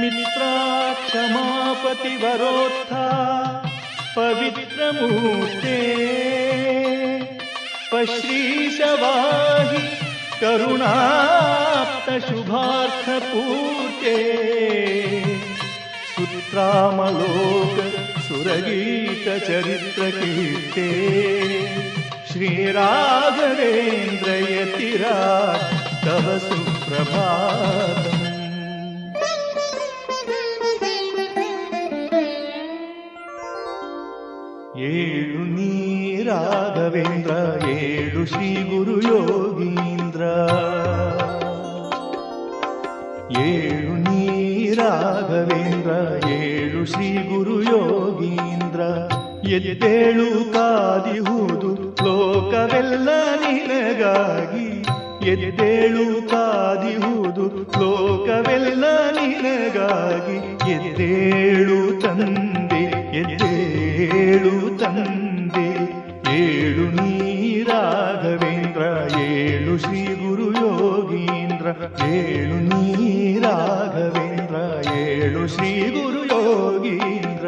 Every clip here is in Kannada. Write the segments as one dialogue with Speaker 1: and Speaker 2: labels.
Speaker 1: मित्रा क्षमापतिवरोत्था पवित्रमूर्ते पश्रीशवाहि करुणाप्तशुभार्थपूर्ते सुत्रामलोक सुरगीतचरित्रकीर्ते श्रीराघवेन्द्रयतिरा तव सुप्रभातम् ಏಳು ನೀ ರಾಘವೇಂದ್ರ ಏಳು ಶ್ರೀ ಗುರು ಯೋಗೀಂದ್ರ. ಏಳು ನೀ ರಾಘವೇಂದ್ರ ಏಳು ಶ್ರೀ ಗುರು ಯೋಗೀಂದ್ರ. ಎದ್ದೇಳು ಕಾದಿಹುದು ಲೋಕವೆಲ್ಲ ನಿನಗಾಗಿ. ಎದ್ದೇಳು ಕಾದಿಹುದು ಲೋಕವೆಲ್ಲ ನಿನಗಾಗಿ. ಎದ್ದೇಳು ತಂದೆ ಎದ್ದೇಳು ತಂದೆ ಏಳು ನೀ ರಾಘವೇಂದ್ರ ಏಳು ಶ್ರೀ ಗುರು ಯೋಗೀಂದ್ರ ಏಳು ನೀ ರಾಘವೇಂದ್ರ ಏಳು ಶ್ರೀ ಗುರು ಯೋಗೀಂದ್ರ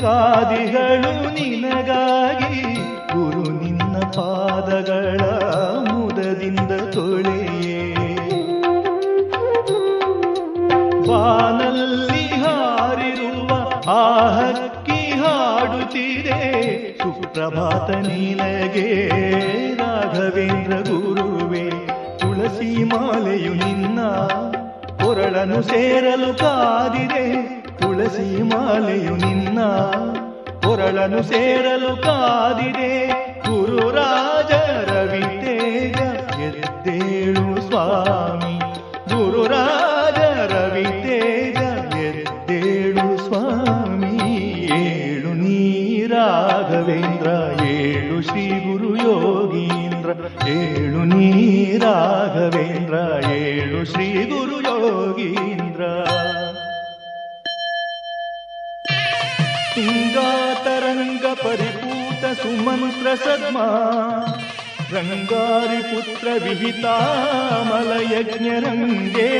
Speaker 1: ಕಾದಿಗಳು ನಿನಗಾಗಿ ಗುರು ನಿನ್ನ ಪಾದಗಳ ಮುದದಿಂದ ತೊಳೆಯೇ. ಬಾನಲ್ಲಿ ಹಾರಿರುವ ಆಹಕ್ಕಿ ಹಕ್ಕಿ ಹಾಡುತ್ತಿದೆ, ಸುಪ್ರಭಾತ ನಿನಗೆ ರಾಘವೇಂದ್ರ ಗುರುವೆ. ತುಳಸಿ ಮಾಲೆಯು ನಿನ್ನ ಕೊರಳನು ಸೇರಲು ಕಾದಿದೆ ತುಳಸಿ ಮಾಲೆಯು ನಿನ್ನ ಕೊರಳನು ಸೇರಲು ಕಾದಿದೆ. ಗುರುರಾಜ ರವಿ ತೇಜ ಎದ್ದೇಳು ಸ್ವಾಮಿ. ಗುರುರಾಜ ರವಿ ತೇಜ ಎದ್ದೇಳು ಸ್ವಾಮಿ. ಏಳು ನೀರಾಘವೇಂದ್ರ, ಏಳು ಶ್ರೀ ಗುರು ಯೋಗೀಂದ್ರ. ಏಳು ನೀರಾಘವೇಂದ್ರ, ಏಳು ಶ್ರೀ ಗುರು ಯೋಗೀಂದ್ರ. సుమంత్ర సద్మా రంగారి పుత్ర విహితామల యజ్ఞ రంగే.